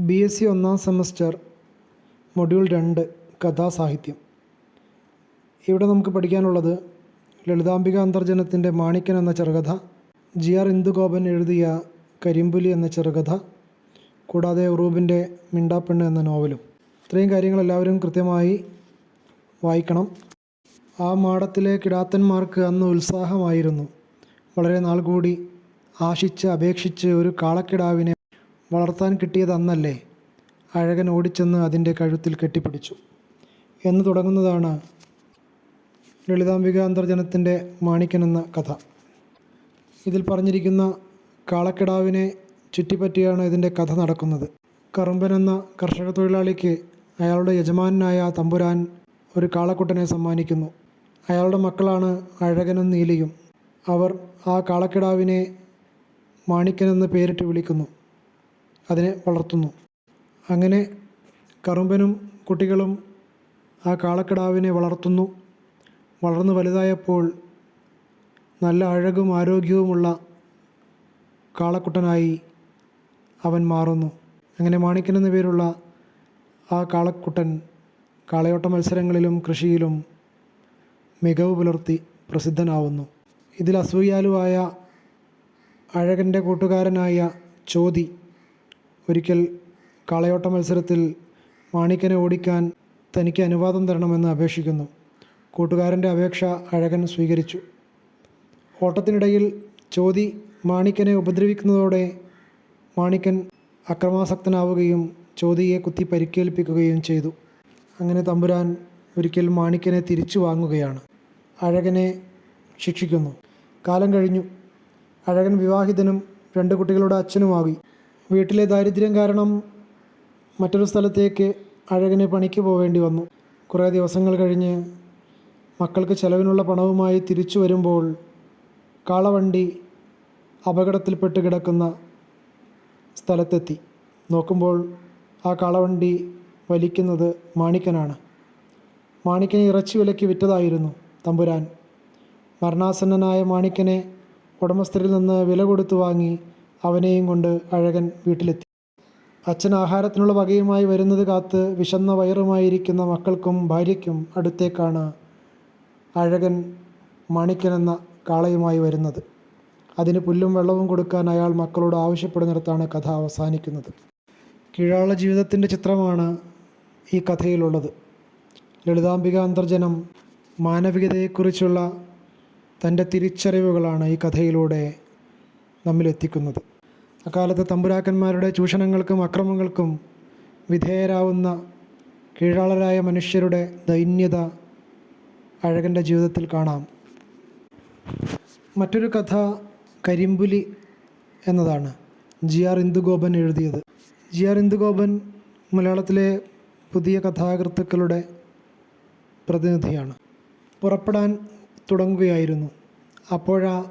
B S C ഒന്നാം semester module രണ്ട് കഥാസാഹിത്യം. ഇവിടെ നമുക്ക് പഠിക്കാനുള്ളത് ലളിതാംബിക അന്തർജനത്തിന്റെ മാണിക്കൻ എന്ന ചെറുകഥ ജി ആർ ഇന്ദുഗോപൻ എഴുതിയ കരിമ്പുലി എന്ന ചെറുകഥ കൂടാതെ ഉറൂബിന്റെ മിണ്ടാപ്പെണ്ണ് എന്ന നോവലും. ഇത്രയും കാര്യങ്ങൾ എല്ലാവരും കൃത്യമായി വായിക്കണം. ആ മാടത്തിലെ കിടാത്തന്മാർക്ക് അന്ന് ഉത്സാഹമായിരുന്നു. വളരെ നാൾ കൂടി ആശിച്ച് അപേക്ഷിച്ച് ഒരു കാളക്കിടാവിനെ വളർത്താൻ കിട്ടിയത് അന്നല്ലേ? അഴകൻ ഓടിച്ചെന്ന് അതിന്റെ കഴുത്തിൽ കെട്ടിപ്പിടിച്ചു. എന്ന് തുടങ്ങുന്നതാണ് ലളിതാംബിക അന്തർജനത്തിന്റെ മാണിക്കൻ എന്ന കഥ. ഇതിൽ പറഞ്ഞിരിക്കുന്ന കാളക്കിടാവിനെ ചുറ്റിപ്പറ്റിയാണ് ഇതിന്റെ കഥ നടക്കുന്നത്. കറുമ്പൻ എന്ന കർഷക തൊഴിലാളിക്ക് അയാളുടെ യജമാനായ തമ്പുരാൻ ഒരു കാളക്കുട്ടനെ സമ്മാനിക്കുന്നു. അയാളുടെ മക്കളാണ് അഴകനും നീലിയും. അവർ ആ കാളക്കിടാവിനെ മാണിക്കനെന്ന് പേരിട്ട് വിളിക്കുന്നു. അതിനെ വളർത്തുന്നു. അങ്ങനെ കറുമ്പനും കുട്ടികളും ആ കാളക്കിടാവിനെ വളർത്തുന്നു. വളർന്ന് വലുതായപ്പോൾ നല്ല അഴകും ആരോഗ്യവുമുള്ള കാളക്കുട്ടനായി അവൻ മാറുന്നു. അങ്ങനെ മാണിക്കൻ എന്ന പേരുള്ള ആ കാളക്കുട്ടൻ കാളയോട്ട മത്സരങ്ങളിലും കൃഷിയിലും മികവ് പുലർത്തി പ്രസിദ്ധനാവുന്നു. ഇതിൽ അസൂയാലുവായ അഴകന്റെ കൂട്ടുകാരനായ ചോതി ഒരിക്കൽ കാളയോട്ട മത്സരത്തിൽ മാണിക്കനെ ഓടിക്കാൻ തനിക്ക് അനുവാദം തരണമെന്ന് അപേക്ഷിക്കുന്നു. കൂട്ടുകാരന്റെ അപേക്ഷ അഴകൻ സ്വീകരിച്ചു. ഓട്ടത്തിനിടയിൽ ചോതി മാണിക്കനെ ഉപദ്രവിക്കുന്നതോടെ മാണിക്കൻ അക്രമാസക്തനാവുകയും ചോതിയെ കുത്തി പരിക്കേൽപ്പിക്കുകയും ചെയ്തു. അങ്ങനെ തമ്പുരാൻ ഒരിക്കൽ മാണിക്കനെ തിരിച്ചു വാങ്ങുകയാണ്. അഴകനെ ശിക്ഷിക്കുന്നു. കാലം കഴിഞ്ഞു. അഴകൻ വിവാഹിതനും രണ്ട് കുട്ടികളുടെ അച്ഛനുമാകി. വീട്ടിലെ ദാരിദ്ര്യം കാരണം മറ്റൊരു സ്ഥലത്തേക്ക് അഴകന് പണിക്ക് പോവേണ്ടി വന്നു. കുറേ ദിവസങ്ങൾ കഴിഞ്ഞ് മക്കൾക്ക് ചെലവിനുള്ള പണവുമായി തിരിച്ചു വരുമ്പോൾ കാളവണ്ടി അപകടത്തിൽപ്പെട്ട് കിടക്കുന്ന സ്ഥലത്തെത്തി. നോക്കുമ്പോൾ ആ കാളവണ്ടി വലിക്കുന്നത് മാണിക്കനാണ്. മാണിക്കനെ ഇറച്ചി വിലയ്ക്ക് വിറ്റതായിരുന്നു തമ്പുരാൻ. മരണാസന്നനായ മാണിക്കനെ ഉടമസ്ഥരിൽ നിന്ന് വില കൊടുത്തു വാങ്ങി അവനെയും കൊണ്ട് അഴകൻ വീട്ടിലെത്തി. അച്ഛൻ ആഹാരത്തിനുള്ള വകയുമായി വരുന്നത് കാത്ത് വിശന്ന വയറുമായിരിക്കുന്ന മക്കൾക്കും ഭാര്യയ്ക്കും അടുത്തേക്കാണ് അഴകൻ മാണിക്കൻ എന്ന കാളയുമായി വരുന്നത്. അതിന് പുല്ലും വെള്ളവും കൊടുക്കാൻ അയാൾ മക്കളോട് ആവശ്യപ്പെടുന്നിടത്താണ് കഥ അവസാനിക്കുന്നത്. കീഴാള ജീവിതത്തിന്റെ ചിത്രമാണ് ഈ കഥയിലുള്ളത്. ലളിതാംബിക അന്തർജനം മാനവികതയെക്കുറിച്ചുള്ള തന്റെ തിരിച്ചറിവുകളാണ് ഈ കഥയിലൂടെ നമ്മിലെത്തിക്കുന്നത്. അക്കാലത്ത് തമ്പുരാക്കന്മാരുടെ ചൂഷണങ്ങൾക്കും അക്രമങ്ങൾക്കും വിധേയരാവുന്ന കീഴാളരായ മനുഷ്യരുടെ ദൈന്യത അഴകന്റെ ജീവിതത്തിൽ കാണാം. മറ്റൊരു കഥ കരിമ്പുലി എന്നതാണ്. ജി ആർ ഇന്ദുഗോപൻ എഴുതിയത്. ജി ആർ ഇന്ദുഗോപൻ മലയാളത്തിലെ പുതിയ കഥാകൃത്തുക്കളുടെ പ്രതിനിധിയാണ്. പുറപ്പെടാൻ തുടങ്ങുകയായിരുന്നു. അപ്പോഴാ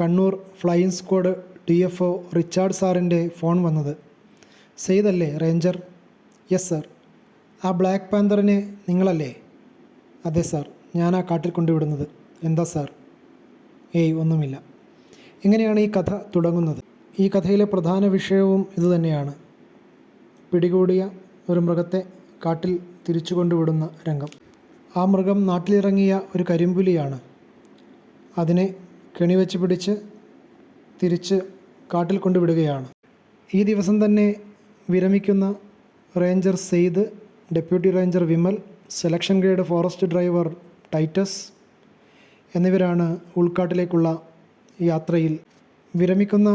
Kannur flying squad D F O Richard സാറിന്റെ ഫോൺ വന്നത്. സെയ്തല്ലേ റേഞ്ചർ? Yes sir. ആ ബ്ലാക്ക് പാന്തറിനെ നിങ്ങളല്ലേ? അതെ സാർ. ഞാൻ ആ കാട്ടിൽ കൊണ്ടുവിടുന്നത്. എന്താ സാർ? ഏയ് ഒന്നുമില്ല. എങ്ങനെയാണ് ഈ കഥ തുടങ്ങുന്നത്. ഈ കഥയിലെ പ്രധാന വിഷയവും ഇതുതന്നെയാണ് പിടികൂടിയ ഒരു മൃഗത്തെ കാട്ടിൽ തിരിച്ചു കൊണ്ടുവിടുന്ന രംഗം. ആ മൃഗം നാട്ടിലിറങ്ങിയ ഒരു കരിമ്പുലിയാണ്. അതിനെ കെണിവെച്ച് പിടിച്ച് തിരിച്ച് കാട്ടിൽ കൊണ്ടുവിടുകയാണ്. ഈ ദിവസം തന്നെ വിരമിക്കുന്ന ranger Syed deputy ranger Vimal selection grade forest driver Titus എന്നിവരാണ് ഉൾക്കാട്ടിലേക്കുള്ള യാത്രയിൽ. വിരമിക്കുന്ന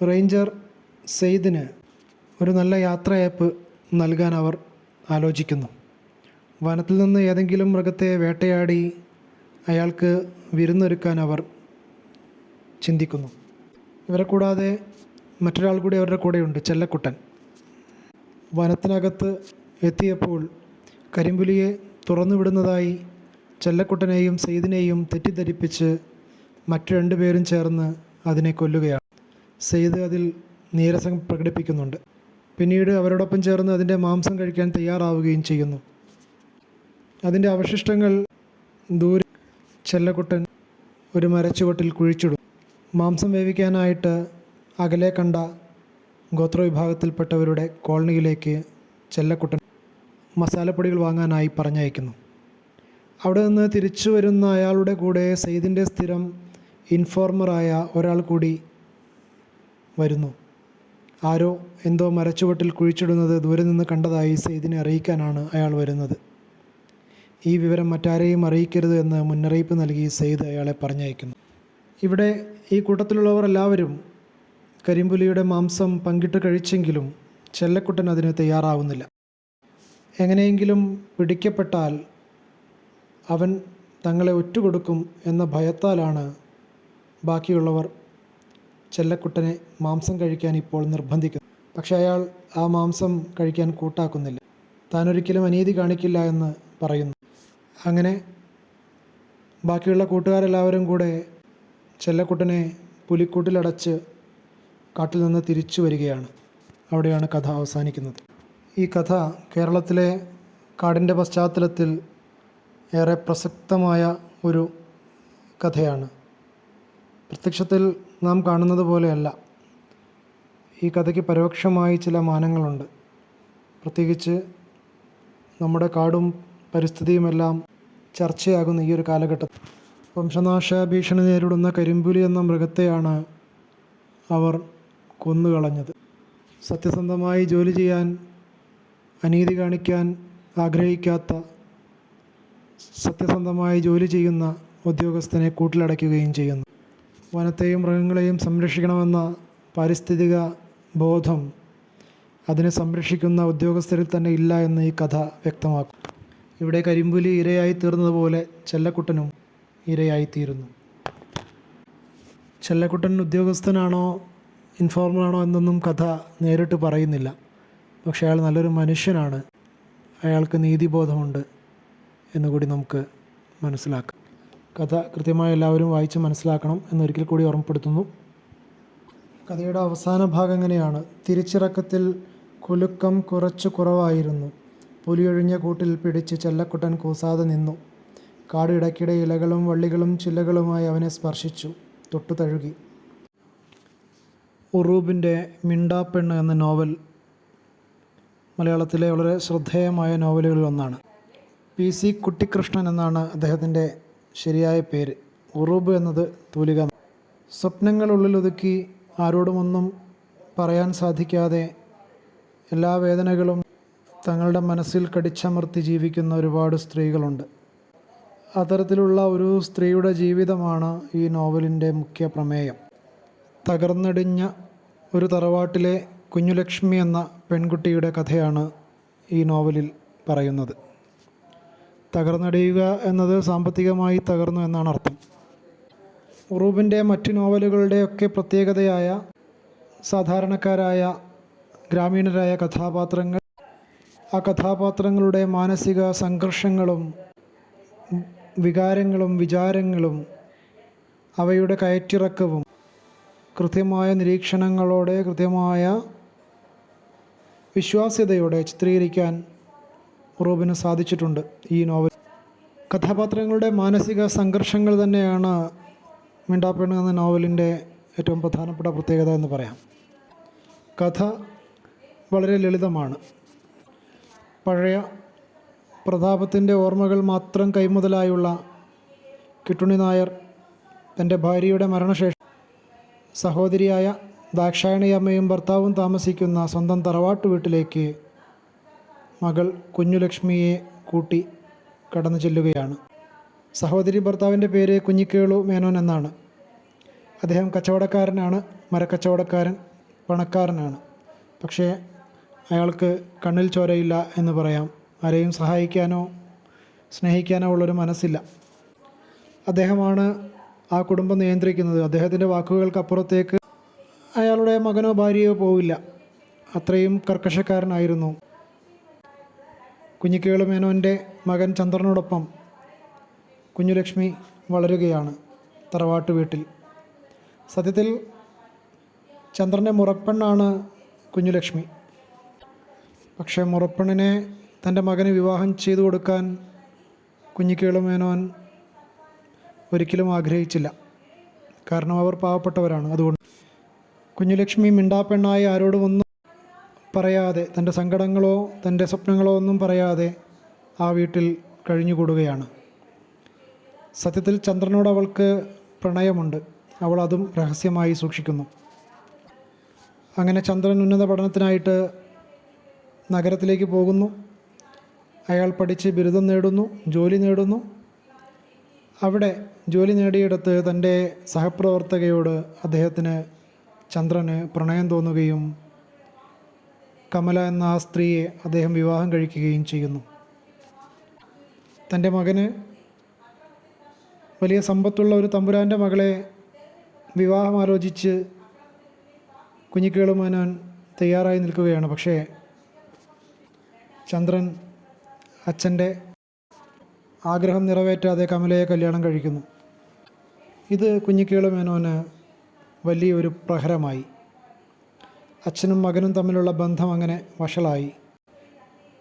റേഞ്ചർ സെയ്ദിന് ഒരു നല്ല യാത്ര ആപ്പ് നൽകാൻ അവർ ആലോചിക്കുന്നു. വനത്തിൽ നിന്ന് ഏതെങ്കിലും മൃഗത്തെ വേട്ടയാടി അയാൾക്ക് വിരുന്നൊരുക്കാൻ അവർ ചിന്തിക്കുന്നു. ഇവരെ കൂടാതെ മറ്റൊരാൾ കൂടി അവരുടെ കൂടെയുണ്ട് ചെല്ലക്കുട്ടൻ. വനത്തിനകത്ത് എത്തിയപ്പോൾ കരിമ്പുലിയെ തുറന്നുവിടുന്നതായി ചെല്ലക്കുട്ടനെയും സെയ്ദിനെയും തെറ്റിദ്ധരിപ്പിച്ച് മറ്റു രണ്ടുപേരും ചേർന്ന് അതിനെ കൊല്ലുകയാണ്. സെയ്ദ് അതിൽ നീരസം പ്രകടിപ്പിക്കുന്നുണ്ട്. പിന്നീട് അവരോടൊപ്പം ചേർന്ന് അതിന്റെ മാംസം കഴിക്കാൻ തയ്യാറാവുകയും ചെയ്യുന്നു. അതിന്റെ അവശിഷ്ടങ്ങൾ ദൂരെ ചെല്ലക്കുട്ടൻ ഒരു മരച്ചുവട്ടിൽ കുഴിച്ചിടും മാംസം വേവിക്കാനായിട്ട് അകലെ കണ്ട ഗോത്രവിഭാഗത്തിൽപ്പെട്ടവരുടെ കോളനിയിലേക്ക് ചെല്ലക്കുട്ടൻ മസാലപ്പൊടികൾ വാങ്ങാനായി പറഞ്ഞയക്കുന്നു. അവിടെ നിന്ന് തിരിച്ചു വരുന്ന അയാളുടെ കൂടെ സെയ്ദിന്റെ സ്ഥിരം ഇൻഫോർമറായ ഒരാൾ കൂടി വരുന്നു. ആരോ എന്തോ മരച്ചുവട്ടിൽ കുഴിച്ചിടുന്നത് ദൂരെ നിന്ന് കണ്ടതായി സെയ്ദിനെ അറിയിക്കാനാണ് അയാൾ വരുന്നത്. ഈ വിവരം മറ്റാരെയും അറിയിക്കരുത് എന്ന് മുന്നറിയിപ്പ് നൽകി സെയ്ദ് അയാളെ പറഞ്ഞയക്കുന്നു. ഇവിടെ ഈ കൂട്ടത്തിലുള്ളവർ എല്ലാവരും കരിമ്പുലിയുടെ മാംസം പങ്കിട്ട് കഴിച്ചെങ്കിലും ചെല്ലക്കുട്ടൻ അതിന് തയ്യാറാവുന്നില്ല. എങ്ങനെയെങ്കിലും പിടിക്കപ്പെട്ടാൽ അവൻ തങ്ങളെ ഒറ്റുകൊടുക്കും എന്ന ഭയത്താലാണ് ബാക്കിയുള്ളവർ ചെല്ലക്കുട്ടനെ മാംസം കഴിക്കാൻ ഇപ്പോൾ നിർബന്ധിക്കുന്നു പക്ഷേ അയാൾ ആ മാംസം കഴിക്കാൻ കൂട്ടാക്കുന്നില്ല. താനൊരിക്കലും അനീതി കാണിക്കില്ല എന്ന് പറയുന്നു. അങ്ങനെ ബാക്കിയുള്ള കൂട്ടുകാരെല്ലാവരും കൂടെ ചെല്ലക്കുട്ടനെ പുലിക്കൂട്ടിലടച്ച് കാട്ടിൽ നിന്ന് തിരിച്ചു വരികയാണ്. അവിടെയാണ് കഥ അവസാനിക്കുന്നത്. ഈ കഥ കേരളത്തിലെ കാടിന്റെ പശ്ചാത്തലത്തിൽ ഏറെ പ്രസക്തമായ ഒരു കഥയാണ്. പ്രത്യക്ഷത്തിൽ നാം കാണുന്നത് പോലെയല്ല. ഈ കഥയ്ക്ക് പരോക്ഷമായി ചില മാനങ്ങളുണ്ട്. പ്രത്യേകിച്ച് നമ്മുടെ കാടും പരിസ്ഥിതിയുമെല്ലാം ചർച്ചയാകുന്ന ഈ ഒരു കാലഘട്ടത്തിൽ. വംശനാശ ഭീഷണി നേരിടുന്ന കരിമ്പുലി എന്ന മൃഗത്തെയാണ് അവർ കൊന്നുകളഞ്ഞത്. സത്യസന്ധമായി ജോലി ചെയ്യാൻ അനീതി കാണിക്കാൻ ആഗ്രഹിക്കാത്ത സത്യസന്ധമായി ജോലി ചെയ്യുന്ന ഉദ്യോഗസ്ഥനെ കൂട്ടിലടയ്ക്കുകയും ചെയ്യുന്നു. വനത്തെയും മൃഗങ്ങളെയും സംരക്ഷിക്കണമെന്ന പാരിസ്ഥിതിക ബോധം അതിനെ സംരക്ഷിക്കുന്ന ഉദ്യോഗസ്ഥരിൽ തന്നെ ഇല്ല എന്ന് ഈ കഥ വ്യക്തമാക്കും. ഇവിടെ കരിമ്പുലി ഇരയായി തീർന്നതുപോലെ ചെല്ലക്കുട്ടനും ഇരയായിത്തീരുന്നു. ചെല്ലക്കുട്ടൻ ഉദ്യോഗസ്ഥനാണോ ഇൻഫോർമറാണോ എന്നൊന്നും കഥ നേരിട്ട് പറയുന്നില്ല. പക്ഷേ അയാൾ നല്ലൊരു മനുഷ്യനാണ്. അയാൾക്ക് നീതിബോധമുണ്ട് എന്നുകൂടി നമുക്ക് മനസ്സിലാക്കാം. കഥ കൃത്യമായി എല്ലാവരും വായിച്ച് മനസ്സിലാക്കണം എന്നൊരിക്കൽ കൂടി ഓർമ്മപ്പെടുത്തുന്നു. കഥയുടെ അവസാന ഭാഗം എങ്ങനെയാണ്? തിരിച്ചിറക്കത്തിൽ കുലുക്കം കുറച്ചു കുറവായിരുന്നു. പുലിയൊഴിഞ്ഞ കൂട്ടിൽ പിടിച്ച് ചെല്ലക്കുട്ടൻ കൂസാതെ നിന്നു. കാട് ഇടയ്ക്കിടെ ഇലകളും വള്ളികളും ചില്ലകളുമായി അവനെ സ്പർശിച്ചു. തൊട്ടു തഴുകി. ഉറൂബിന്റെ മിണ്ടാപ്പെണ്ണ് എന്ന നോവൽ മലയാളത്തിലെ വളരെ ശ്രദ്ധേയമായ നോവലുകളിൽ ഒന്നാണ്. പി. സി. കുട്ടിക്കൃഷ്ണൻ എന്നാണ് അദ്ദേഹത്തിന്റെ ശരിയായ പേര്. ഉറൂബ് എന്നത് തൂലിക. സ്വപ്നങ്ങൾ ഉള്ളിലൊതുക്കി ആരോടുമൊന്നും പറയാൻ സാധിക്കാതെ എല്ലാ വേദനകളും തങ്ങളുടെ മനസ്സിൽ കടിച്ചമർത്തി ജീവിക്കുന്ന ഒരുപാട് സ്ത്രീകളുണ്ട്. അത്തരത്തിലുള്ള ഒരു സ്ത്രീയുടെ ജീവിതമാണ് ഈ നോവലിന്റെ മുഖ്യ പ്രമേയം. തകർന്നടിഞ്ഞ ഒരു തറവാട്ടിലെ കുഞ്ഞുലക്ഷ്മി എന്ന പെൺകുട്ടിയുടെ കഥയാണ് ഈ നോവലിൽ പറയുന്നത്. തകർന്നടിയുക എന്നത് സാമ്പത്തികമായി തകർന്നു എന്നാണ് അർത്ഥം. ഉറൂബിന്റെ മറ്റു നോവലുകളുടെയൊക്കെ പ്രത്യേകതയായ സാധാരണക്കാരായ ഗ്രാമീണരായ കഥാപാത്രങ്ങൾ ആ കഥാപാത്രങ്ങളുടെ മാനസിക സംഘർഷങ്ങളും വികാരങ്ങളും വിചാരങ്ങളും അവയുടെ കയറ്റിറക്കവും കൃത്യമായ നിരീക്ഷണങ്ങളോടെ കൃത്യമായ വിശ്വാസ്യതയോടെ ചിത്രീകരിക്കാൻ റൂബിന് സാധിച്ചിട്ടുണ്ട് ഈ നോവൽ. കഥാപാത്രങ്ങളുടെ മാനസിക സംഘർഷങ്ങൾ തന്നെയാണ് മിണ്ടാപ്പെണ്ണ് എന്ന നോവലിന്റെ ഏറ്റവും പ്രധാനപ്പെട്ട പ്രത്യേകത എന്ന് പറയാം. കഥ വളരെ ലളിതമാണ്. പഴയ പ്രതാപത്തിന്റെ ഓർമ്മകൾ മാത്രം കൈമുതലായുള്ള കിട്ടുണി നായർ തന്റെ ഭാര്യയുടെ മരണശേഷം സഹോദരിയായ ദാക്ഷായണിയമ്മയും ഭർത്താവും താമസിക്കുന്ന സ്വന്തം തറവാട്ട് വീട്ടിലേക്ക് മകൾ കുഞ്ഞുലക്ഷ്മിയെ കൂട്ടി കടന്നു ചെല്ലുകയാണ്. സഹോദരി ഭർത്താവിന്റെ പേര് കുഞ്ഞിക്കേളു മേനോൻ എന്നാണ്. അദ്ദേഹം കച്ചവടക്കാരനാണ് മരക്കച്ചവടക്കാരൻ പണക്കാരനാണ്. പക്ഷേ അയാൾക്ക് കണ്ണിൽ ചോരയില്ല എന്ന് പറയാം. ആരെയും സഹായിക്കാനോ സ്നേഹിക്കാനോ ഉള്ളൊരു മനസ്സില്ല. അദ്ദേഹമാണ് ആ കുടുംബം നിയന്ത്രിക്കുന്നത്. അദ്ദേഹത്തിന്റെ വാക്കുകൾക്കപ്പുറത്തേക്ക് അയാളുടെ മകനോ ഭാര്യയോ പോവില്ല. അത്രയും കർക്കശക്കാരനായിരുന്നു. കുഞ്ഞിക്കേളു മേനോന്റെ മകൻ ചന്ദ്രനോടൊപ്പം കുഞ്ഞുലക്ഷ്മി വളരുകയാണ് തറവാട്ട് വീട്ടിൽ. സത്യത്തിൽ ചന്ദ്രന്റെ മുറപ്പെണ്ണാണ് കുഞ്ഞുലക്ഷ്മി. പക്ഷേ മുറപ്പെണ്ണിനെ തന്റെ മകന് വിവാഹം ചെയ്തു കൊടുക്കാൻ കുഞ്ഞിക്കേളു മേനോൻ ഒരിക്കലും ആഗ്രഹിച്ചില്ല. കാരണം അവർ പാവപ്പെട്ടവരാണ്. അതുകൊണ്ട് കുഞ്ഞുലക്ഷ്മി മിണ്ടാപ്പെണ്ണായി ആരോടും ഒന്നും പറയാതെ തന്റെ സങ്കടങ്ങളോ തന്റെ സ്വപ്നങ്ങളോ ഒന്നും പറയാതെ ആ വീട്ടിൽ കഴിഞ്ഞുകൂടുകയാണ്. സത്യത്തിൽ ചന്ദ്രനോട് അവൾക്ക് പ്രണയമുണ്ട്. അവൾ അതും രഹസ്യമായി സൂക്ഷിക്കുന്നു. അങ്ങനെ ചന്ദ്രൻ ഉന്നത പഠനത്തിനായിട്ട് നഗരത്തിലേക്ക് പോകുന്നു. അയാൾ പഠിച്ച് ബിരുദം നേടുന്നു ജോലി നേടുന്നു. അവിടെ ജോലി നേടിയെടുത്ത് തന്റെ സഹപ്രവർത്തകയോട് അദ്ദേഹത്തിന് ചന്ദ്രന് പ്രണയം തോന്നുകയും കമല എന്ന ആ സ്ത്രീയെ അദ്ദേഹം വിവാഹം കഴിക്കുകയും ചെയ്യുന്നു. തന്റെ മകന് വലിയ സമ്പത്തുള്ള ഒരു തമ്പുരാന്റെ മകളെ വിവാഹം ആലോചിച്ച് കുഞ്ഞിക്കേളുമാനാൻ തയ്യാറായി നിൽക്കുകയാണ്. പക്ഷേ ചന്ദ്രൻ അച്ഛന്റെ ആഗ്രഹം നിറവേറ്റാതെ കമലയെ കല്യാണം കഴിക്കുന്നു. ഇത് കുഞ്ഞിക്കേളു മേനോന് വലിയൊരു പ്രഹരമായി. അച്ഛനും മകനും തമ്മിലുള്ള ബന്ധം അങ്ങനെ വഷളായി.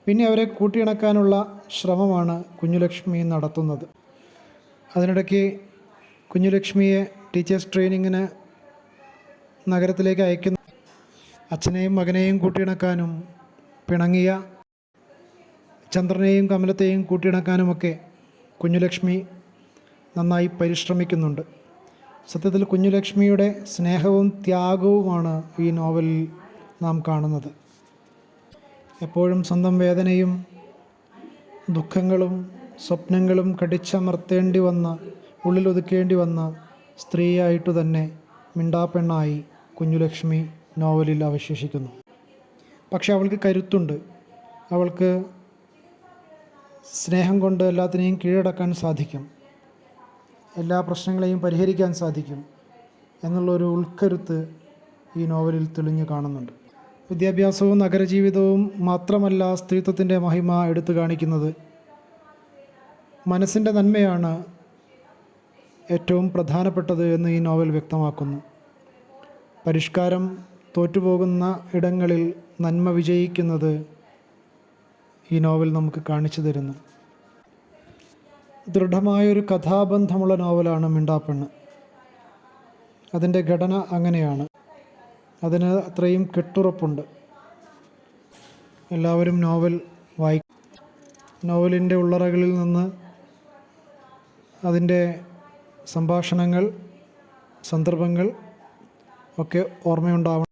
പിന്നെ അവരെ കൂട്ടിയിണക്കാനുള്ള ശ്രമമാണ് കുഞ്ഞുലക്ഷ്മി നടത്തുന്നത്. അതിനിടയ്ക്ക് കുഞ്ഞുലക്ഷ്മിയെ ടീച്ചേഴ്സ് ട്രെയിനിങ്ങിന് നഗരത്തിലേക്ക് അയക്കുന്ന അച്ഛനെയും മകനെയും കൂട്ടിയിണക്കാനും പിണങ്ങിയ ചന്ദ്രനെയും കമലത്തെയും കൂട്ടിയിണക്കാനുമൊക്കെ കുഞ്ഞുലക്ഷ്മി നന്നായി പരിശ്രമിക്കുന്നുണ്ട്. സത്യത്തിൽ കുഞ്ഞുലക്ഷ്മിയുടെ സ്നേഹവും ത്യാഗവുമാണ് ഈ നോവലിൽ നാം കാണുന്നത്. എപ്പോഴും സ്വന്തം വേദനയും ദുഃഖങ്ങളും സ്വപ്നങ്ങളും കടിച്ചമർത്തേണ്ടി വന്ന ഉള്ളിലൊതുക്കേണ്ടി വന്ന സ്ത്രീയായിട്ടു തന്നെ മിണ്ടാപ്പെണ്ണായി കുഞ്ഞുലക്ഷ്മി നോവലിൽ അവശേഷിക്കുന്നു. പക്ഷെ അവൾക്ക് കരുത്തുണ്ട്. അവൾക്ക് സ്നേഹം കൊണ്ട് എല്ലാത്തിനെയും കീഴടക്കാൻ സാധിക്കും. എല്ലാ പ്രശ്നങ്ങളെയും പരിഹരിക്കാൻ സാധിക്കും എന്നുള്ളൊരു ഉൾക്കരുത്ത് ഈ നോവലിൽ തെളിഞ്ഞു കാണുന്നുണ്ട്. വിദ്യാഭ്യാസവും നഗരജീവിതവും മാത്രമല്ല സ്ത്രീത്വത്തിന്റെ മഹിമ എടുത്തു കാണിക്കുന്നത് മനസ്സിന്റെ നന്മയാണ് ഏറ്റവും പ്രധാനപ്പെട്ടത് എന്ന് ഈ നോവൽ വ്യക്തമാക്കുന്നു. പരിഷ്കാരം തോറ്റുപോകുന്ന ഇടങ്ങളിൽ നന്മ വിജയിക്കുന്നത് ഈ നോവൽ നമുക്ക് കാണിച്ചു തരുന്നു. ദൃഢമായൊരു കഥാബന്ധമുള്ള നോവലാണ് മിണ്ടാപ്പെണ്ണ്. അതിന്റെ ഘടന അങ്ങനെയാണ്. അതിന് അത്രയും കെട്ടുറപ്പുണ്ട്. എല്ലാവരും നോവൽ വായി നോവലിന്റെ ഉള്ളറകളിൽ നിന്ന് അതിന്റെ സംഭാഷണങ്ങൾ സന്ദർഭങ്ങൾ ഒക്കെ ഓർമ്മയുണ്ടാവണം.